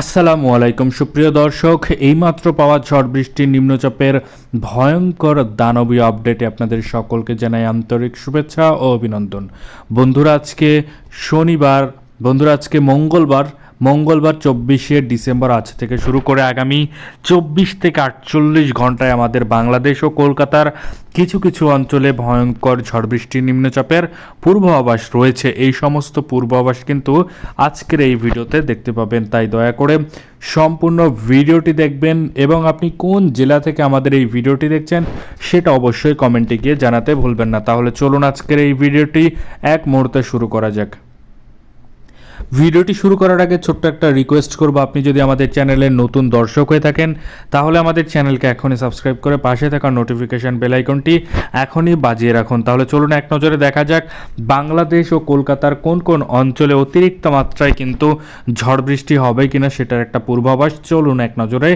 আসসালামু আলাইকুম, সুপ্রিয় দর্শক। এইমাত্র পাওয়া ঝড় বৃষ্টির নিম্নচাপের ভয়ঙ্কর দানবীয় আপডেটে আপনাদের সকলকে জানাই আন্তরিক শুভেচ্ছা ও অভিনন্দন। বন্ধুরা, আজকে শনিবার, বন্ধুরা, আজকে মঙ্গলবার মঙ্গলবার চব্বিশে ডিসেম্বর আজ থেকে শুরু করে আগামী চব্বিশ থেকে আটচল্লিশ ঘন্টায় আমাদের বাংলাদেশ ও কলকাতার কিছু কিছু অঞ্চলে ভয়ঙ্কর ঝড় বৃষ্টির নিম্নচাপের পূর্বাভাস রয়েছে। এই সমস্ত পূর্বাভাস কিন্তু আজকের এই ভিডিওতে দেখতে পাবেন। তাই দয়া করে সম্পূর্ণ ভিডিওটি দেখবেন এবং আপনি কোন জেলা থেকে আমাদের এই ভিডিওটি দেখছেন সেটা অবশ্যই কমেন্টে গিয়ে জানাতে ভুলবেন না। তাহলে চলুন আজকের এই ভিডিওটি এক মুহূর্তে শুরু করা যাক। ভিডিওটি শুরু করার আগে ছোট্ট একটা রিকোয়েস্ট করব। আপনি যদি আমাদের চ্যানেলের নতুন দর্শক হয়ে থাকেন, তাহলে আমাদের চ্যানেলকে এখনই সাবস্ক্রাইব করে পাশে থাকা নোটিফিকেশন বেল আইকনটি এখনই বাজিয়ে রাখুন। তাহলে চলুন এক নজরে দেখা যাক, বাংলাদেশ ও কলকাতার কোন কোন অঞ্চলে অতিরিক্ত মাত্রায় কিন্তু ঝড় বৃষ্টি হবে কিনা সেটার একটা পূর্বাভাস। চলুন এক নজরে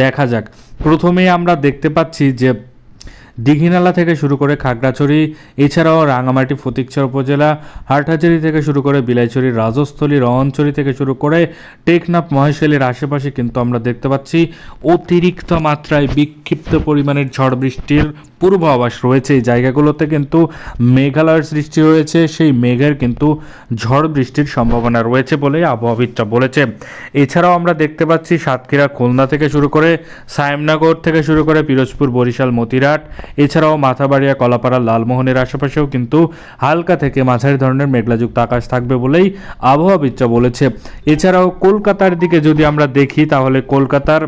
দেখা যাক। প্রথমেই আমরা দেখতে পাচ্ছি যে দীঘিনালা থেকে শুরু করে খাগড়াছড়ি, এছাড়াও রাঙামাটি ফতিকছড়া উপজেলা, হাটহাজারি থেকে শুরু করে বিলাইছড়ি, রাজস্থলী রহনছড়ি থেকে শুরু করে টেকনাফ, মহেশখালীর আশেপাশে কিন্তু আমরা দেখতে পাচ্ছি অতিরিক্ত মাত্রায় বিক্ষিপ্ত পরিমাণের ঝড় বৃষ্টির পূর্বাভাস রয়েছে। এই জায়গাগুলোতে কিন্তু মেঘালয়ের সৃষ্টি হয়েছে, সেই মেঘের কিন্তু ঝড় বৃষ্টির সম্ভাবনা রয়েছে বলে আবহাওয়াবিদরা বলেছে। এছাড়াও আমরা দেখতে পাচ্ছি সাতক্ষীরা, খুলনা থেকে শুরু করে সায়েমনগর থেকে শুরু করে পিরোজপুর, বরিশাল মতিরাট এছাড়াও মাথাবাড়িয়া, কলাপাড়া, লালমোহনের আশেপাশেও কিন্তু হালকা থেকে মাঝারি ধরনের মেঘলাযুক্ত আকাশ থাকবে বলেই আবহাওয়াবিদরা বলেছে। এছাড়াও কলকাতার দিকে যদি আমরা দেখি, তাহলে কলকাতার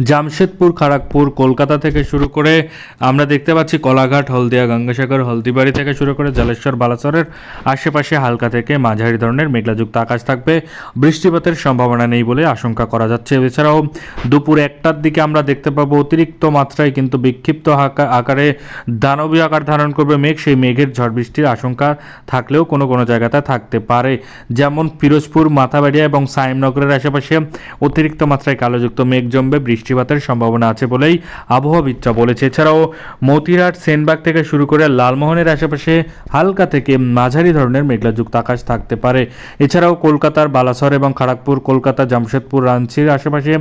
জামশেদপুর খড়গপুর কলকাতা থেকে শুরু করে আমরা দেখতে পাচ্ছি কলাঘাট, হলদিয়া, গঙ্গাসাগর, হলদিবাড়ি থেকে শুরু করে জলেশ্বর, বালাসরের আশেপাশে হালকা থেকে মাঝারি ধরনের মেঘলাযুক্ত আকাশ থাকবে। বৃষ্টিপাতের সম্ভাবনা নেই বলে আশঙ্কা করা যাচ্ছে। এছাড়াও দুপুর একটার দিকে আমরা দেখতে পাবো অতিরিক্ত মাত্রায় কিন্তু বিক্ষিপ্ত আকা- আকারে দানবীয় আকার ধারণ করবে মেঘ। সেই মেঘের ঝড় বৃষ্টির আশঙ্কা থাকলেও কোনো কোনো জায়গাতে থাকতে পারে। যেমন পিরোজপুর মাথাবাড়িয়া এবং সাইমনগরের আশেপাশে অতিরিক্ত মাত্রায় কালোযুক্ত মেঘ জমবে। বৃষ্টিপাতের সম্ভাবনা আছে বলেই আবহাওয়াবিদরা বলেছে। এছাড়াও মতিরাট সেনবাগ থেকে শুরু করে লালমোহনের আশেপাশে হালকা থেকে মাঝারি ধরনের মেঘলাযুক্ত আকাশ থাকতে পারে। এছাড়াও কলকাতার বালাসর এবং খড়গপুর, কলকাতা, জামশেদপুর রাঞ্চির আশেপাশে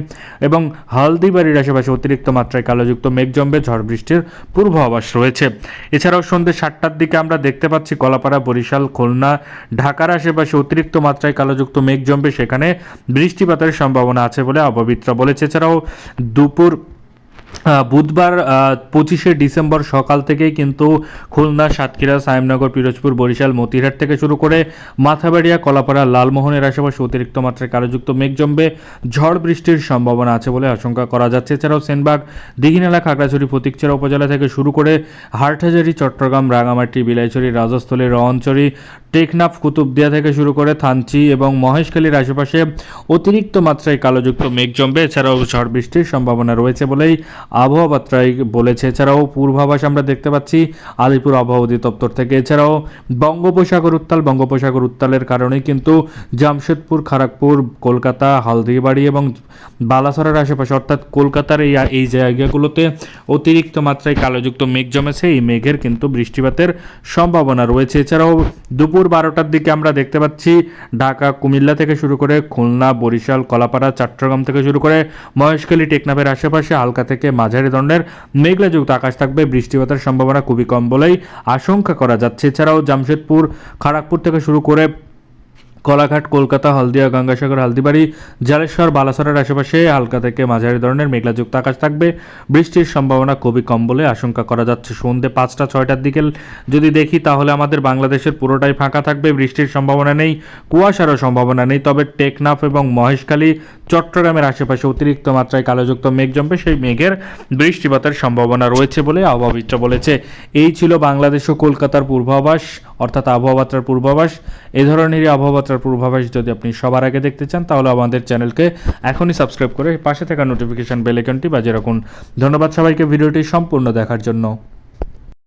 এবং হালদিবাড়ির আশেপাশে অতিরিক্ত মাত্রায় কালোযুক্ত মেঘ জমবে, ঝড় বৃষ্টির পূর্বাভাস রয়েছে। এছাড়াও সন্ধ্যে সাতটার দিকে আমরা দেখতে পাচ্ছি কলাপাড়া, বরিশাল, খুলনা, ঢাকার আশেপাশে অতিরিক্ত মাত্রায় কালোযুক্ত মেঘ জমবে। সেখানে বৃষ্টিপাতের সম্ভাবনা আছে বলে আবহাবিদরা বলেছে। এছাড়াও দুপুর বুধবার পঁচিশে ডিসেম্বর সকাল থেকেই কিন্তু খুলনা, সাতক্ষীরা সায়েমনগর পিরোজপুর, বরিশাল মতিহাট থেকে শুরু করে মাথাবাড়িয়া, কলাপাড়া, লালমোহনের আশেপাশে অতিরিক্ত মাত্রায় কালোযুক্ত মেঘ জমবে। ঝড় বৃষ্টির সম্ভাবনা আছে বলে আশঙ্কা করা যাচ্ছে। এছাড়াও সেনবাগ, দিঘিনালা, খাগড়াছড়ি ফতিকচেরা উপজেলা থেকে শুরু করে হাটহাজারি, চট্টগ্রাম, রাঙামাটি, বিলাইছড়ি, রাজস্থলী রহনচড়ি টেকনাফ কুতুবদিয়া থেকে শুরু করে থানচি এবং মহেশখালীর আশেপাশে অতিরিক্ত মাত্রায় কালোযুক্ত মেঘ জমবে। এছাড়াও ঝড় বৃষ্টির সম্ভাবনা রয়েছে বলেই আবহাওয়া বার্তায় বলেছে। এছাড়াও পূর্বাভাস আমরা দেখতে পাচ্ছি আলিপুর আবহাওয়া অধিদপ্তর থেকে। এছাড়াও বঙ্গোপসাগর উত্তাল, বঙ্গোপসাগর উত্তালের কারণে কিন্তু জামশেদপুর খড়গপুর কলকাতা, হলদিবাড়ি এবং বালাসরের আশেপাশে অর্থাৎ কলকাতার এই এই জায়গাগুলোতে অতিরিক্ত মাত্রায় কালোযুক্ত মেঘ জমেছে। এই মেঘের কিন্তু বৃষ্টিপাতের সম্ভাবনা রয়েছে। এছাড়াও দুপুর বারোটার দিকে আমরা দেখতে পাচ্ছি ঢাকা, কুমিল্লা থেকে শুরু করে খুলনা, বরিশাল, কলাপাড়া, চট্টগ্রাম থেকে শুরু করে মহেশখালী, টেকনাফের আশেপাশে হালকা থেকে মাঝারি ধরনের মেঘলাযুক্ত আকাশ থাকবে। বৃষ্টিপাতের সম্ভাবনা খুবই কম বলেই আশঙ্কা করা যাচ্ছে। এছাড়াও জামশেদপুর, খড়গপুর থেকে শুরু করে কলাঘাট, কলকাতা, হলদিয়া, গঙ্গাসাগর, হালদিবাড়ি, জালেশ্বর, বালাসরের আশেপাশে হালকা থেকে মাঝারি ধরনের মেঘলাযুক্ত আকাশ থাকবে। বৃষ্টির সম্ভাবনা খুবই কম বলে আশঙ্কা করা যাচ্ছে। সন্ধ্যে পাঁচটা, ছয়টার দিকে যদি দেখি তাহলে আমাদের বাংলাদেশের পুরোটাই ফাঁকা থাকবে, বৃষ্টির সম্ভাবনা নেই, কুয়াশারও সম্ভাবনা নেই। তবে টেকনাফ এবং মহেশখালী, চট্টগ্রামের আশেপাশে অতিরিক্ত মাত্রায় কালোযুক্ত মেঘ জমবে। সেই মেঘের বৃষ্টিপাতের সম্ভাবনা রয়েছে বলে আবহাওয়াবিদরা বলেছে। এই ছিল বাংলাদেশ ও কলকাতার পূর্বাভাস, অর্থাৎ আবহাওয়াত্রার পূর্বাভাস। এ ধরনেরই আবহাওয়াত্রার পূর্বাভাস যদি আপনি সবার আগে দেখতে চান, তাহলে আমাদের চ্যানেলকে এখনই সাবস্ক্রাইব করে পাশে থাকা নোটিফিকেশন বেলেকনটি বাজে বাজিয়ে রাখুন। ধন্যবাদ সবাইকে, ভিডিওটি সম্পূর্ণ দেখার জন্য।